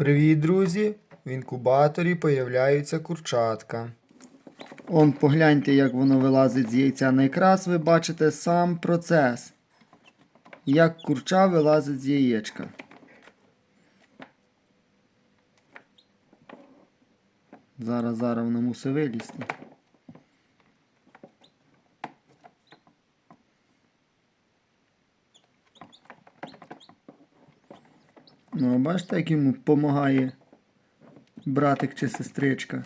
Привіт, друзі! В інкубаторі появляються курчатка. Он погляньте, як воно вилазить з яйця. Найкрас ви бачите сам процес. Як курча вилазить з яєчка. Зараз, зараз воно мусить вилізти. Ну, бачите, як йому допомагає братик чи сестричка.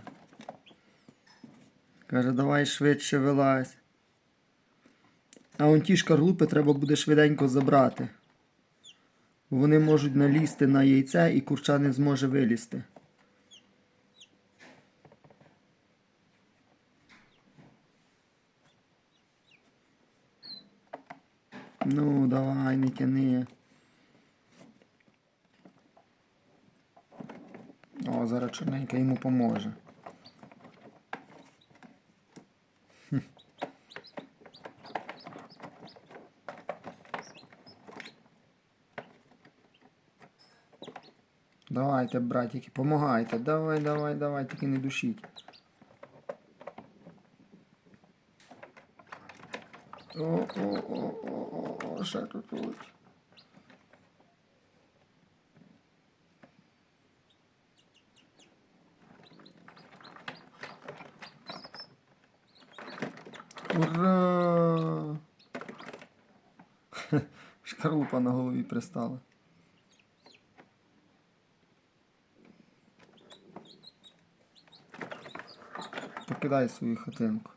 Каже, давай швидше вилазь. А он ті шкарлупи треба буде швиденько забрати. Бо Вони можуть налізти на яйце і курча не зможе вилізти. Ну, давай, не тяни. О, зараз чорненька йому поможе. Давайте, братики, помагайте. Давай, давай, давай, тільки не душіть. О, о, о, о, о, о, ще тут. Ура! Шкарлупа на голові пристала. Покидай свою хатинку.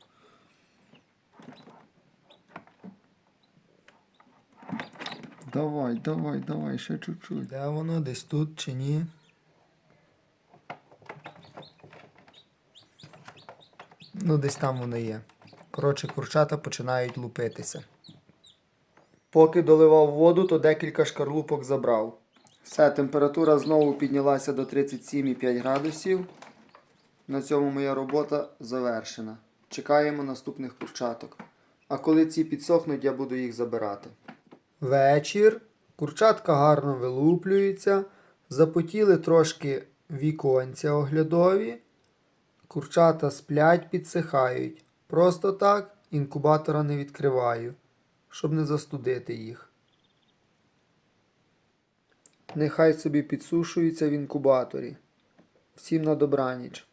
Давай, давай, давай, ще чуть-чуть. Де воно десь тут чи ні? Ну, десь там воно є. Коротше, курчата починають лупитися. Поки доливав воду, то декілька шкарлупок забрав. Все, температура знову піднялася до 37,5 градусів. На цьому моя робота завершена. Чекаємо наступних курчаток. А коли ці підсохнуть, я буду їх забирати. Вечір. Курчатка гарно вилуплюються. Запотіли трошки віконця оглядові. Курчата сплять, підсихають. Просто так інкубатора не відкриваю, щоб не застудити їх. Нехай собі підсушуються в інкубаторі. Всім на добраніч.